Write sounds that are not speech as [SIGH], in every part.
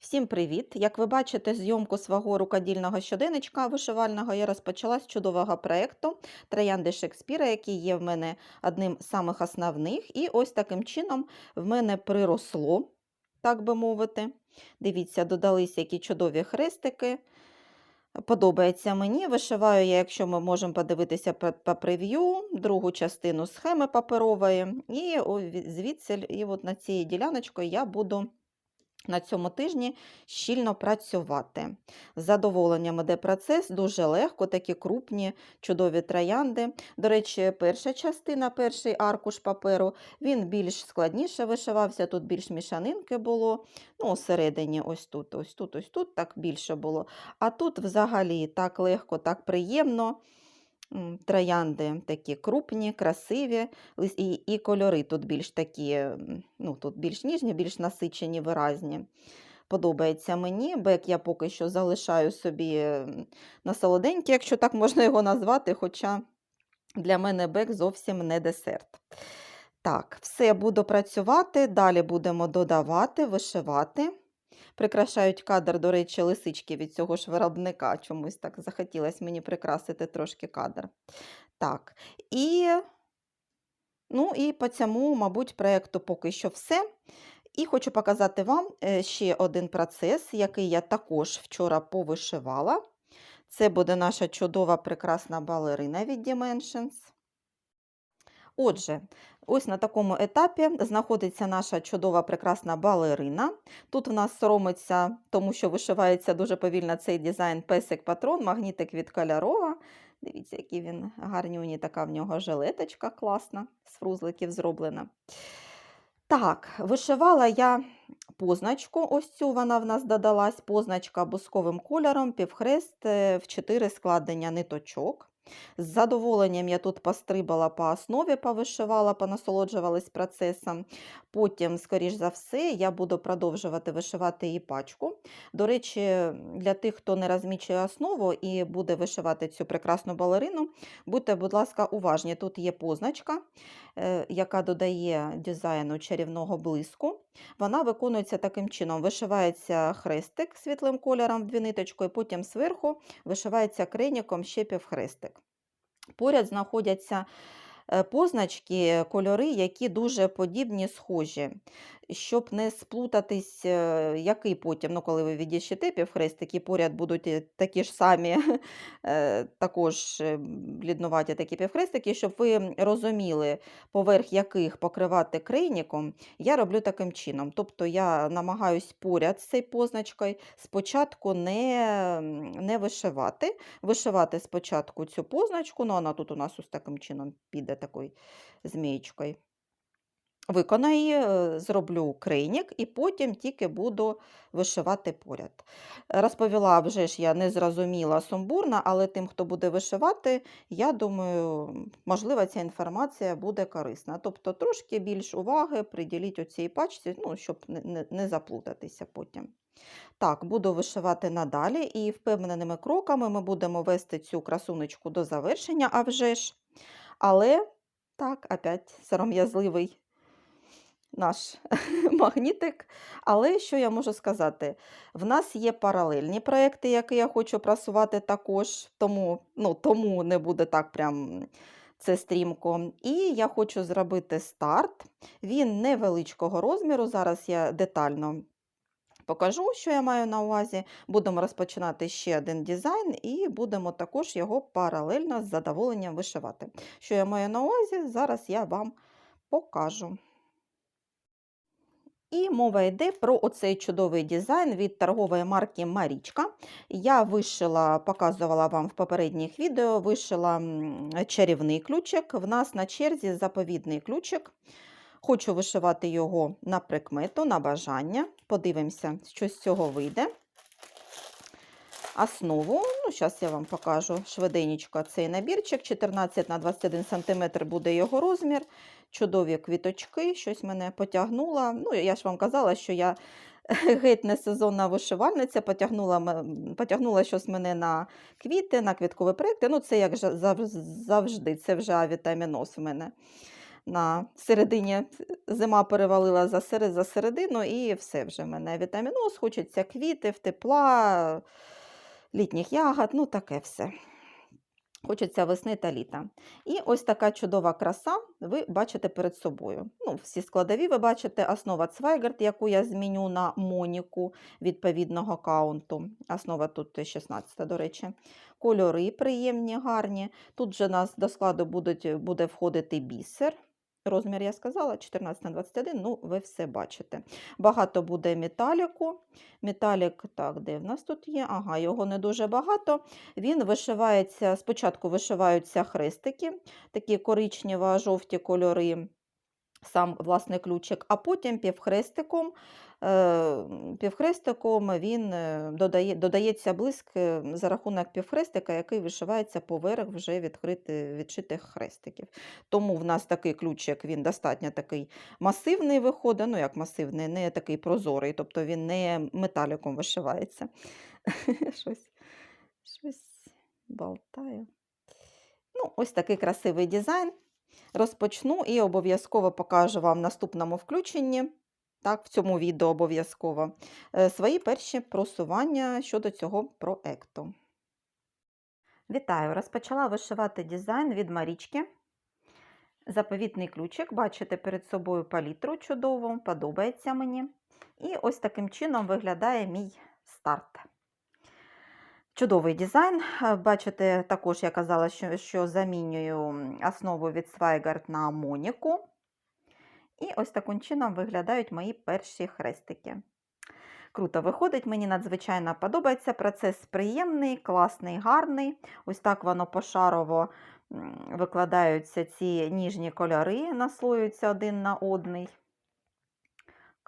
Всім привіт! Як ви бачите, зйомку свого рукодільного щоденничка вишивального я розпочала з чудового проєкту Троянди Шекспіра, який є в мене одним з самих основних. І ось таким чином в мене приросло, так би мовити. Дивіться, додались які чудові хрестики. Подобається мені. Вишиваю я, якщо ми можемо подивитися по, прев'ю, другу частину схеми паперової. І звідси, і от на цій діляночкою я буду на цьому тижні щільно працювати. З задоволенням іде процес, дуже легко, такі крупні, чудові троянди. До речі, перша частина, перший аркуш паперу, він більш складніше вишивався, тут більш мішанинки було. Ну, всередині, ось тут, ось тут, ось тут так більше було. А тут взагалі так легко, так приємно. Троянди такі крупні, красиві, і, і кольори тут більш такі, ну тут більш ніжні, більш насичені, виразні. Подобається мені. Бек я поки що залишаю собі на солоденький, якщо так можна його назвати, хоча для мене бек зовсім не десерт. Так, все, буду працювати, далі будемо додавати, вишивати. Прикрашають кадр, до речі, лисички від цього ж виробника. Чомусь так захотілося мені прикрасити трошки кадр. Так, і, ну, і по цьому, мабуть, проєкту поки що все. І хочу показати вам е, ще один процес, який я також вчора повишивала. Це буде наша чудова прекрасна балерина від Dimensions. Отже, ось на такому етапі знаходиться наша чудова прекрасна балерина. Тут в нас соромиться, тому що вишивається дуже повільно цей дизайн песик патрон, магнітик від кольорова. Дивіться, який він гарнюні, така в нього жилеточка класна, з фрузликів зроблена. Так, вишивала я позначку, ось цю вона в нас додалась, позначка бусковим кольором, півхрест е, в 4 складення ниточок. З задоволенням я тут пострибала по основі, повишивала, понасолоджувалась процесом. Потім, скоріш за все, я буду продовжувати вишивати її пачку. До речі, для тих, хто не розмічує основу і буде вишивати цю прекрасну балерину, будьте, будь ласка, уважні. Тут є позначка, е, яка додає дизайну чарівного блиску. Вона виконується таким чином: вишивається хрестик світлим кольором в дві ниточки, і потім зверху вишивається криніком ще півхрестик. Поряд знаходяться е, позначки, кольори, які дуже подібні, схожі. Щоб не сплутатись, е, який потім, ну, коли ви відіщите півхрестики, поряд будуть такі ж самі, [LAUGHS] е, також е, бліднуваті такі півхрестики, щоб ви розуміли, поверх яких покривати крейніком, я роблю таким чином. Тобто я намагаюсь поряд з цією позначкою спочатку не, не вишивати. Вишивати спочатку цю позначку, ну вона тут у нас ось таким чином піде такою змієчкою. Виконаю е, зроблю крейнік і потім тільки буду вишивати поряд. Розповіла вже ж я незрозуміла сумбурна, але тим, хто буде вишивати, я думаю, можливо, ця інформація буде корисна. Тобто трошки більш уваги приділіть у цій пачці, ну, щоб не, не, не заплутатися потім. Так, буду вишивати надалі і впевненими кроками ми будемо вести цю красунечку до завершення, а вже ж. Але, так, опять сором'язливий наш [LAUGHS] магнітик. Але що я можу сказати? В нас є паралельні проекти, які я хочу просувати також, тому, ну, тому не буде так прям це стрімко. І я хочу зробити старт. Він невеличкого розміру. Зараз я детально покажу, що я маю на увазі. Будемо розпочинати ще один дизайн і будемо також його паралельно з задоволенням вишивати. Що я маю на увазі, зараз я вам покажу. І мова йде про оцей чудовий дизайн від торгової марки Марічка. Я вишила, показувала вам в попередніх відео, вишила чарівний ключик. В нас на черзі заповідний ключик. Хочу вишивати його на прикмету, на бажання. Подивимося, що з цього вийде. Основу, ну, зараз я вам покажу швиденько цей набірчик. 14 на 21 см буде його розмір. Чудові квіточки, щось мене потягнуло. Ну, я ж вам казала, що я [LAUGHS] геть не сезонна вишивальниця, потягнула, потягнула щось мене на квіти, на квіткові проекти. Ну, це як завжди, це вже авітаміноз в мене. на середині зима перевалила за, середину, і все вже в мене вітаміноз, хочеться квітів, тепла, літніх ягод, ну таке все. Хочеться весни та літа. І ось така чудова краса ви бачите перед собою. Ну, всі складові ви бачите, основа Цвайгард, яку я зміню на Моніку відповідного каунту. Основа тут 16, до речі. Кольори приємні, гарні. Тут же нас до складу будуть, буде входити бісер. Розмір я сказала 14 на 21, ну ви все бачите. Багато буде металіку. Металік, так, де в нас тут є? Ага, його не дуже багато. Він вишивається, спочатку вишиваються хрестики, такі коричнево-жовті кольори, сам власне ключик, а потім півхрестиком, е, півхрестиком він е, додає, додається блиск е, за рахунок півхрестика, який вишивається поверх вже відкрити, відшитих хрестиків. Тому в нас такий ключик, він достатньо такий масивний виходить, ну як масивний, не такий прозорий, тобто він не металіком вишивається. [LAUGHS] Щось, болтаю. Ну, ось такий красивий дизайн. Розпочну і обов'язково покажу вам в наступному включенні, так, в цьому відео обов'язково, е, свої перші просування щодо цього проекту. Вітаю! Розпочала вишивати дизайн від Марічки. Заповітний ключик. Бачите перед собою палітру чудову, подобається мені. І ось таким чином виглядає мій старт. Чудовий дизайн. Е, Бачите, також я казала, що, що замінюю основу від Swigart на Моніку. І ось таким чином виглядають мої перші хрестики. Круто виходить, мені надзвичайно подобається. Процес приємний, класний, гарний. Ось так воно пошарово викладаються ці ніжні кольори, наслоюються один на одний.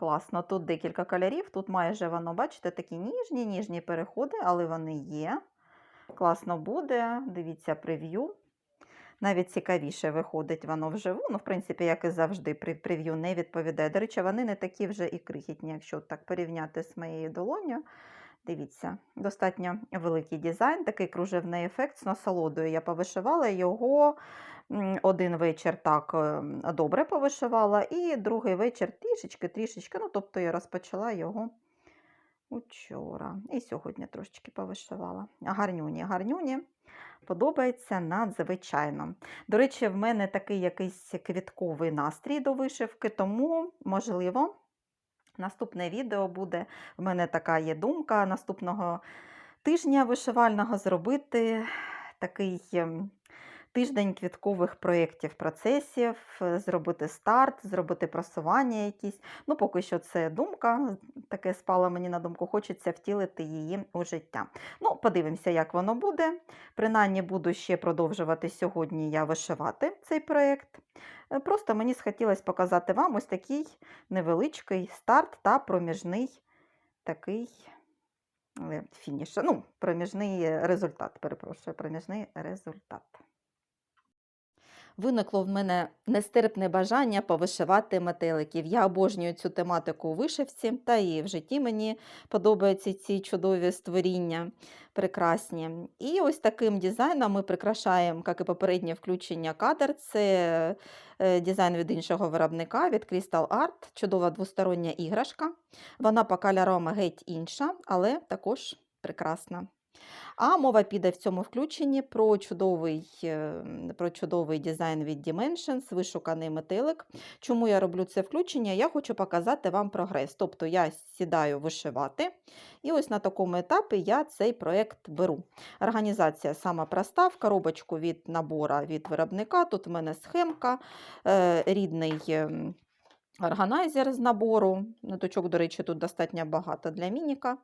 Класно, тут декілька кольорів, тут майже воно, бачите, такі ніжні, ніжні переходи, але вони є. Класно буде, дивіться прев'ю. Навіть цікавіше виходить воно вживу. Ну, в принципі, як і завжди, прев'ю не відповідає. До речі, вони не такі вже і крихітні, якщо так порівняти з моєю долоню. Дивіться, достатньо великий дизайн, такий кружевний ефект з насолодою. Я повишивала його один вечір так е, добре повишивала, і другий вечір трішечки-трішечки. Ну, тобто я розпочала його учора. І сьогодні трошечки повишивала. Гарнюні, гарнюні. Подобається надзвичайно. До речі, в мене такий якийсь квітковий настрій до вишивки, тому, можливо, наступне відео буде. В мене така є думка наступного тижня вишивального зробити такий ем, тиждень квіткових проєктів, процесів, е, зробити старт, зробити просування якісь. Ну, поки що це думка, таке спала мені на думку, хочеться втілити її у життя. Ну, подивимося, як воно буде. Принаймні буду ще продовжувати сьогодні я вишивати цей проєкт. Е, Просто мені схотілося показати вам ось такий невеличкий старт та проміжний такий е, фініш. Ну, проміжний результат, перепрошую, проміжний результат. Виникло в мене нестерпне бажання повишивати метеликів. Я обожнюю цю тематику у вишивці, та і в житті мені подобаються ці чудові створіння, прекрасні. І ось таким дизайном ми прикрашаємо, як і попереднє включення кадр. Це е, дизайн від іншого виробника, від Crystal Art, чудова двостороння іграшка. Вона по кольорам геть інша, але також прекрасна. А мова піде в цьому включенні про чудовий, е, про чудовий дизайн від Dimensions, вишуканий метелик. Чому я роблю це включення? Я хочу показати вам прогрес. Тобто я сідаю вишивати, і ось на такому етапі я цей проєкт беру. Організація сама проста, в коробочку від набора від виробника. Тут в мене схемка, е, рідний. ем, Органайзер з набору. Ниточок, до речі, тут достатньо багато для мініка.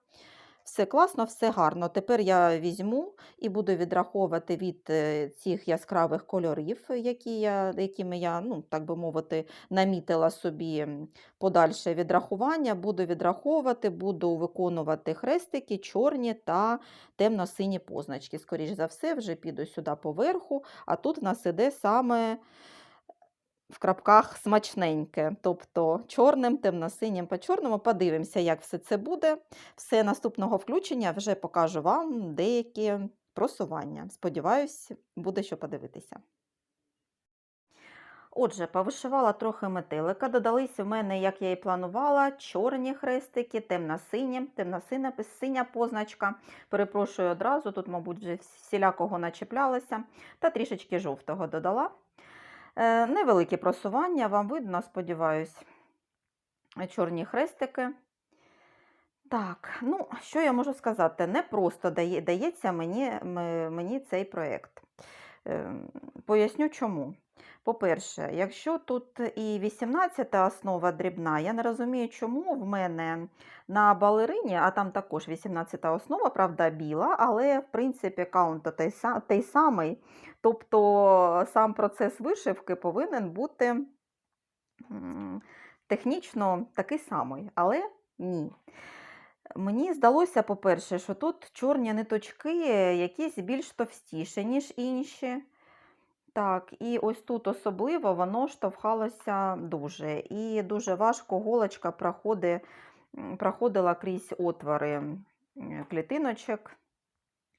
Все класно, все гарно. Тепер я візьму і буду відраховувати від е, цих яскравих кольорів, які я, якими я, ну, так би мовити, намітила собі подальше відрахування. Буду відраховувати, буду виконувати хрестики, чорні та темно-сині позначки. Скоріш за все, вже піду сюди поверху, а тут в нас іде саме в крапках смачненьке, тобто чорним, темно-синім по чорному. Подивимося, як все це буде. Все наступного включення вже покажу вам деякі просування. Сподіваюсь, буде що подивитися. Отже, повишивала трохи метелика. Додались в мене, як я і планувала, чорні хрестики, темно-сині, темно-синя синя позначка. Перепрошую одразу, тут, мабуть, вже всілякого начеплялося, та трішечки жовтого додала. Е, невелике просування, вам видно, сподіваюсь, чорні хрестики. Так, ну, що я можу сказати? Не просто дає, дається мені, мені цей проєкт. Ем, поясню чому. По-перше, якщо тут і 18 основа дрібна, я не розумію, чому в мене на балерині, а там також 18 основа, правда, біла, але в принципі каунт той, той самий. Тобто сам процес вишивки повинен бути технічно такий самий, але ні. Мені здалося, по-перше, що тут чорні ниточки якісь більш товстіші, ніж інші. Так, і ось тут особливо воно штовхалося дуже. І дуже важко голочка проходи, проходила крізь отвори клітиночок.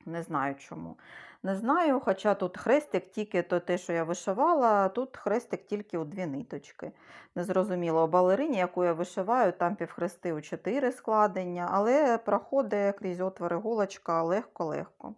Не знаю чому. Не знаю, хоча тут хрестик тільки то те, що я вишивала, тут хрестик тільки у дві ниточки. Незрозуміло, у балерині, яку я вишиваю, там півхрести у чотири складення, але проходить крізь отвори голочка легко-легко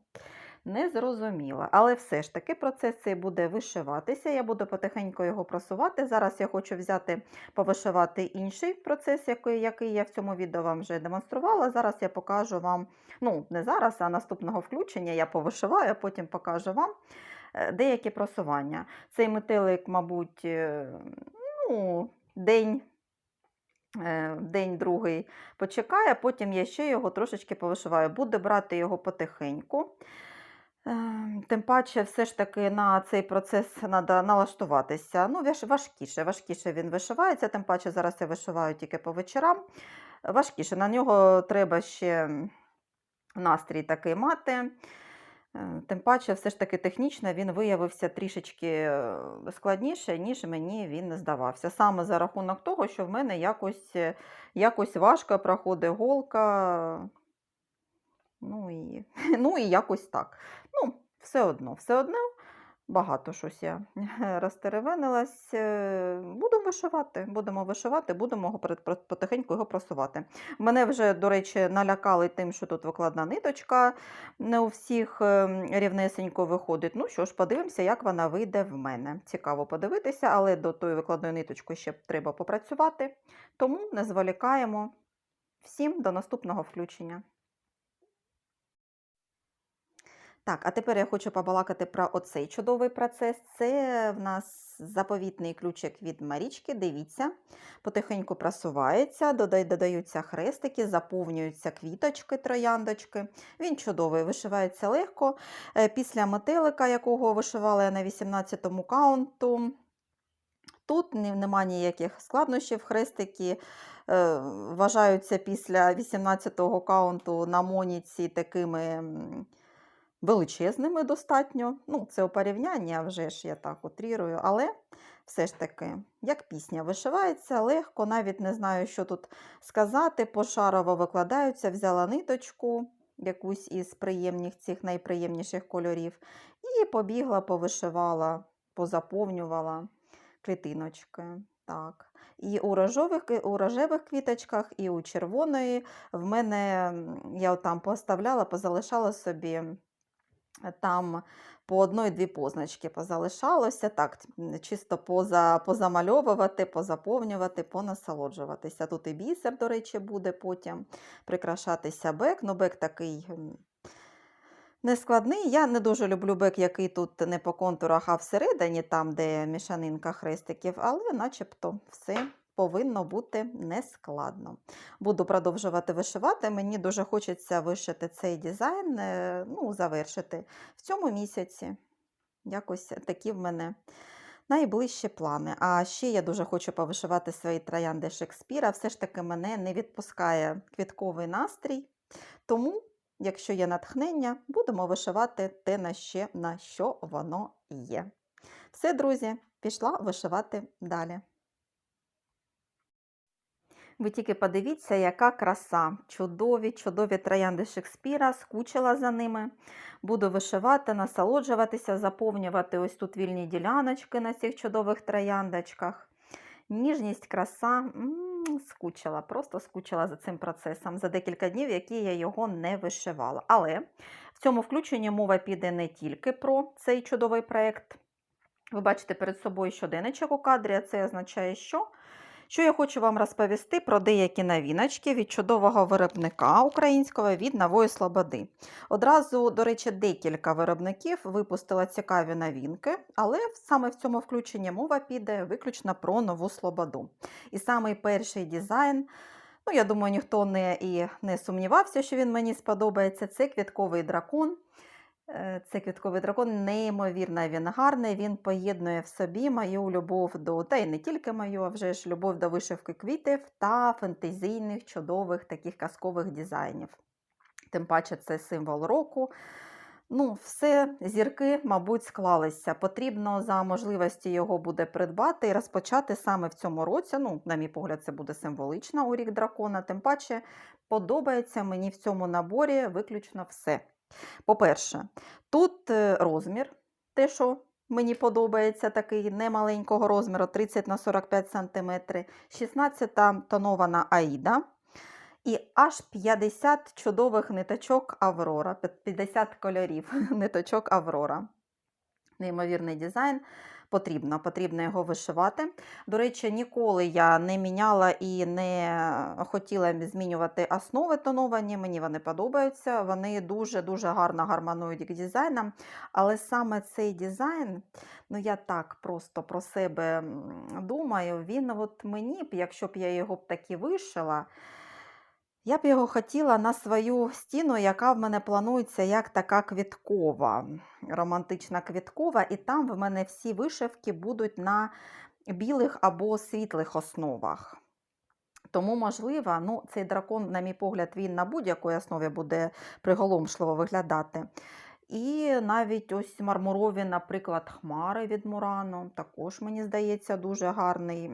не зрозуміла. Але все ж таки процес цей буде вишиватися. Я буду потихеньку його просувати. Зараз я хочу взяти, повишивати інший процес, який який я в цьому відео вам вже демонструвала. Зараз я покажу вам, ну, не зараз, а наступного включення я повишиваю, а потім покажу вам е, деякі просування. Цей метелик, мабуть, е, ну, день. Е, день другий почекає, потім я ще його трошечки повишиваю. Буду брати його потихеньку. Ем, тим паче, все ж таки на цей процес треба налаштуватися. Ну, важкіше, важкіше він вишивається, тим паче зараз я вишиваю тільки по вечорам. Важкіше, на нього треба ще настрій такий мати. Е, тим паче, все ж таки технічно він виявився трішечки е, складніше, ніж мені він здавався. Саме за рахунок того, що в мене якось якось важко проходить голка. Ну і [LAUGHS] ну і якось так. Ну, все одно, все одно. Багато щось я [LAUGHS] розтеревенилась. Е, Будемо вишивати, будемо вишивати, будемо потихеньку його просувати. Мене вже, до речі, налякали тим, що тут викладна ниточка, не у всіх ем, рівнесенько виходить. Ну що ж, подивимося, як вона вийде в мене. Цікаво подивитися, але до тої викладної ниточки ще треба попрацювати. Тому не зволікаємо. Всім до наступного включення. Так, а тепер я хочу побалакати про оцей чудовий процес. Це в нас заповітний ключик від Марічки. Дивіться, потихеньку просувається, додаються хрестики, заповнюються квіточки, трояндочки. Він чудовий, вишивається легко. Е, після метелика, якого вишивала я на 18-му каунту. Тут нема ніяких складнощів, хрестики е, вважаються після 18-го каунту на моніці такими величезними достатньо. Ну, Це у порівнянні, а вже ж я так утрірую, але все ж таки, як пісня вишивається, легко, навіть не знаю, що тут сказати. Пошарово викладаються, взяла ниточку, якусь із приємних цих найприємніших кольорів, і побігла, повишивала, позаповнювала клітиночки. Так. І у рожових, у рожевих квіточках, і у червоної в мене я там поставляла, позалишала собі там по одної-дві позначки позалишалося, так, чисто поза, позамальовувати, позаповнювати, понасолоджуватися. Тут і бісер, до речі, буде потім прикрашатися бек. Ну, бек такий нескладний. Я не дуже люблю бек, який тут не по контурах, а всередині, там, де мішанинка хрестиків, але начебто все повинно бути нескладно. Буду продовжувати вишивати. Мені дуже хочеться вишити цей дизайн, е, ну, завершити в цьому місяці. Якось такі в мене найближчі плани. А ще я дуже хочу повишивати свої троянди Шекспіра. Все ж таки мене не відпускає квітковий настрій. Тому, якщо є натхнення, будемо вишивати те, на ще, на що воно є. Все, друзі, пішла вишивати далі. Ви тільки подивіться, яка краса. Чудові, чудові троянди Шекспіра, скучила за ними. Буду вишивати, насолоджуватися, заповнювати ось тут вільні діляночки на цих чудових трояндочках. Ніжність, краса. Скучила, просто скучила за цим процесом за декілька днів, які я його не вишивала. Але в цьому включенні мова піде не тільки про цей чудовий проєкт. Ви бачите перед собою щоденничок у кадрі, а це означає, що? Що я хочу вам розповісти про деякі новіночки від чудового виробника українського від Нової Слободи. Одразу, до речі, декілька виробників випустила цікаві новинки, але саме в цьому включенні мова піде виключно про нову Слободу. І самий перший дизайн, ну я думаю, ніхто не, і не сумнівався, що він мені сподобається. Це квітковий дракон. Е, Це квітковий дракон, неймовірно, він гарний. Він поєднує в собі мою любов до, та й не тільки мою, а вже ж любов до вишивки квітів та фентезійних, чудових таких казкових дизайнів. Тим паче, це символ року. Ну, все, зірки, мабуть, склалися. Потрібно за можливості його буде придбати і розпочати саме в цьому році. Ну, на мій погляд, це буде символично у рік дракона. Тим паче, подобається мені в цьому наборі виключно все. По-перше, тут е, розмір, те, що мені подобається, такий немаленького розміру 30 на 45 см, 16 тонована Аїда. І аж 50 чудових ниточок Аврора, 50 кольорів [LAUGHS] ниточок Аврора. Неймовірний дизайн. Потрібно, потрібно його вишивати. До речі, ніколи я не міняла і не хотіла змінювати основи тоновані. Мені вони подобаються. Вони дуже-дуже гарно гармонують к дизайнам. Але саме цей дизайн, ну я так просто про себе думаю, він от мені б, якщо б я його б таки вишила, я б його хотіла на свою стіну, яка в мене планується як така квіткова, романтична квіткова, і там в мене всі вишивки будуть на білих або світлих основах. Тому, можливо, ну, цей дракон, на мій погляд, він на будь-якій основі буде приголомшливо виглядати. І навіть ось мармурові, наприклад, хмари від Мурано, також, мені здається, дуже гарний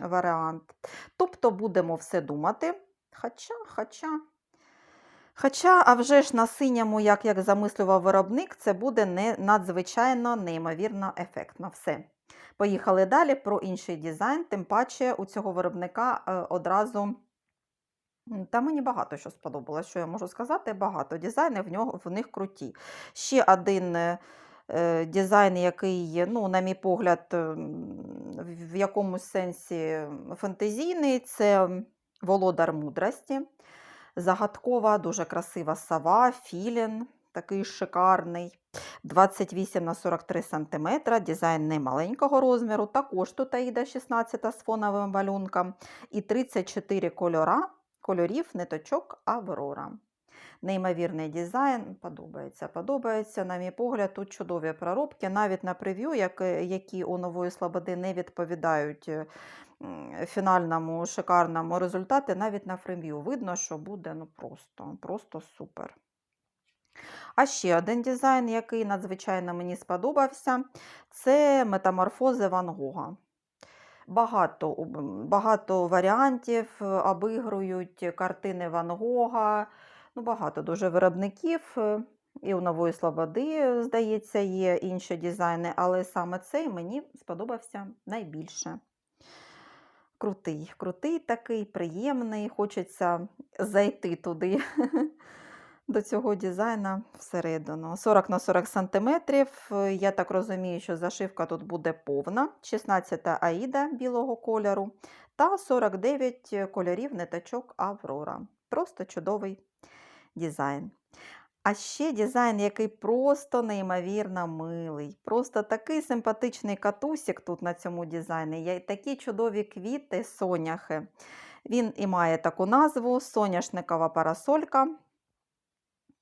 варіант. Тобто будемо все думати. Хоча, хоча. Хоча, а вже ж на синьому, як, як замислював виробник, це буде не надзвичайно неймовірно ефектно. Все. Поїхали далі про інший дизайн, тим паче у цього виробника е, одразу. Та мені багато що сподобалось, що я можу сказати, багато дизайнів в, нього, в них круті. Ще один е, е, дизайн, який, ну, на мій погляд, в якомусь сенсі фантазійний, це володар мудрості. Загадкова, дуже красива сова, філін, такий шикарний. 28 на 43 см, дизайн немаленького розміру. Також тут Аїда 16 з фоновим малюнком. І 34 кольора, кольорів ниточок Аврора. Неймовірний дизайн, подобається. Подобається, на мій погляд, тут чудові проробки. Навіть на прев'ю, як- які у нової слободи не відповідають е, фінальному шикарному результаті, навіть на прев'ю видно, що буде ну, просто, просто супер. А ще один дизайн, який надзвичайно мені сподобався, це метаморфози Ван Гога. Багато, багато варіантів е, обігрують картини Ван Гога. Ну, багато дуже виробників. е, І у Нової Слободи, здається, є інші дизайни, але саме цей мені сподобався найбільше. Крутий, крутий такий, приємний. Хочеться зайти туди, [LAUGHS] до цього дизайна всередину. 40 на 40 сантиметрів. Е, Я так розумію, що зашивка тут буде повна. 16 аїда білого кольору та 49 кольорів ниточок Аврора. Просто чудовий дизайн. А ще дизайн, який просто неймовірно милий. Просто такий симпатичний катусик тут на цьому дизайні. Є такі чудові квіти, соняхи. Він і має таку назву соняшникова парасолька.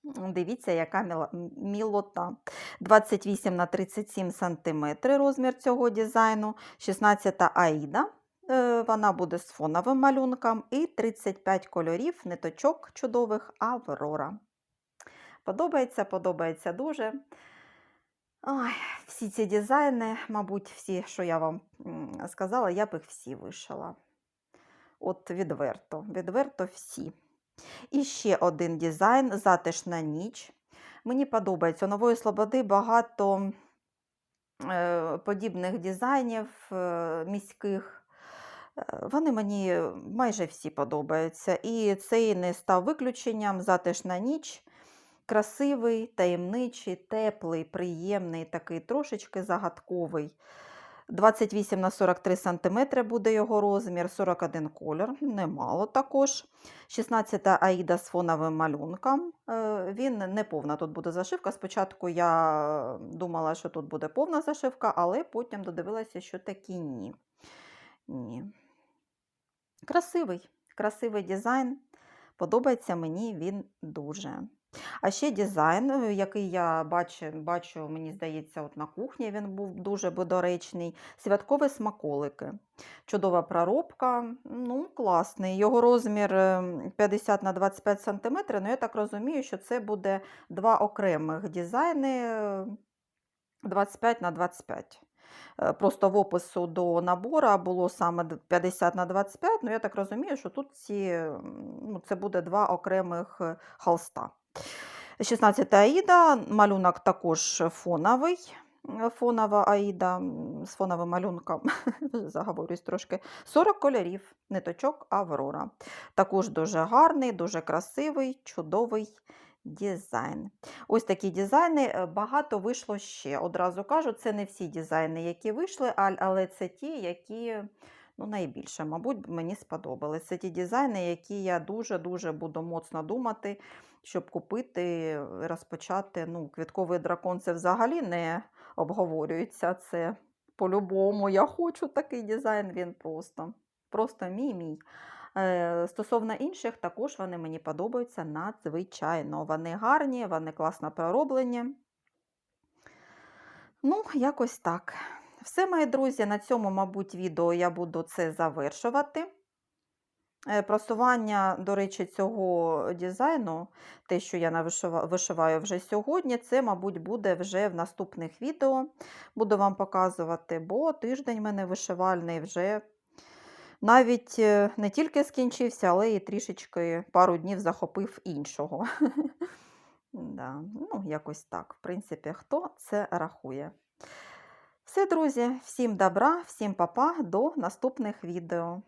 Дивіться, яка мілота. 28 на 37 см розмір цього дизайну, 16 аїда. Е, Вона буде з фоновим малюнком і 35 кольорів ниточок чудових Аврора. Подобається, подобається дуже. Ой, всі ці дизайни, мабуть, всі, що я вам сказала, я б їх всі вишила. От відверто, відверто всі. І ще один дизайн затишна ніч. Мені подобається. У Нової Слободи багато е, подібних дизайнів е, міських. Е, Вони мені майже всі подобаються. І цей не став виключенням. Затишна ніч. Красивий, таємничий, теплий, приємний, такий трошечки загадковий. 28 на 43 см буде його розмір, 41 колір, немало також. 16 аїда з фоновим малюнком. Е, Він не повна тут буде зашивка. Спочатку я думала, що тут буде повна зашивка, але потім додивилася, що таки ні. ні. Красивий, красивий дизайн. Подобається мені він дуже. А ще дизайн, е, який я бачу, бачу, мені здається, от на кухні він був дуже доречний. Святкові смаколики. Чудова проробка, ну, класний. Його розмір е, 50 на 25 см, ну я так розумію, що це буде два окремих дизайни е, 25 на 25. Е, Просто в опису до набору було саме 50 на 25, ну я так розумію, що тут ці, ну, це буде два окремих е, холста. 16 аїда, малюнок також фоновий. е, Фонова аїда з фоновим малюнком, [LAUGHS] заговорюсь трошки. 40 кольорів, ниточок Аврора. Також дуже гарний, дуже красивий, чудовий дизайн. Ось такі дизайни е, багато вийшло ще. Одразу кажу, це не всі дизайни, які вийшли, але це ті, які ну, найбільше, мабуть, мені сподобались. Це ті дизайни, які я дуже-дуже буду моцно думати, щоб купити, розпочати. Ну, квітковий дракон це взагалі не обговорюється. Це по-любому. Я хочу такий дизайн, він просто, просто мій мій. Е, Стосовно інших, також вони мені подобаються надзвичайно. Вони гарні, вони класно пророблені. Ну, якось так. Все, мої друзі, на цьому, мабуть, відео я буду це завершувати. Е, Просування, до речі, цього дизайну, те, що я вишиваю вже сьогодні, це, мабуть, буде вже в наступних відео. Буду вам показувати, бо тиждень в мене вишивальний вже навіть е, не тільки скінчився, але і трішечки пару днів захопив іншого. [LAUGHS] Да, ну, якось так. В принципі, хто це рахує. Все, друзі, всім добра, всім папа, до наступних відео.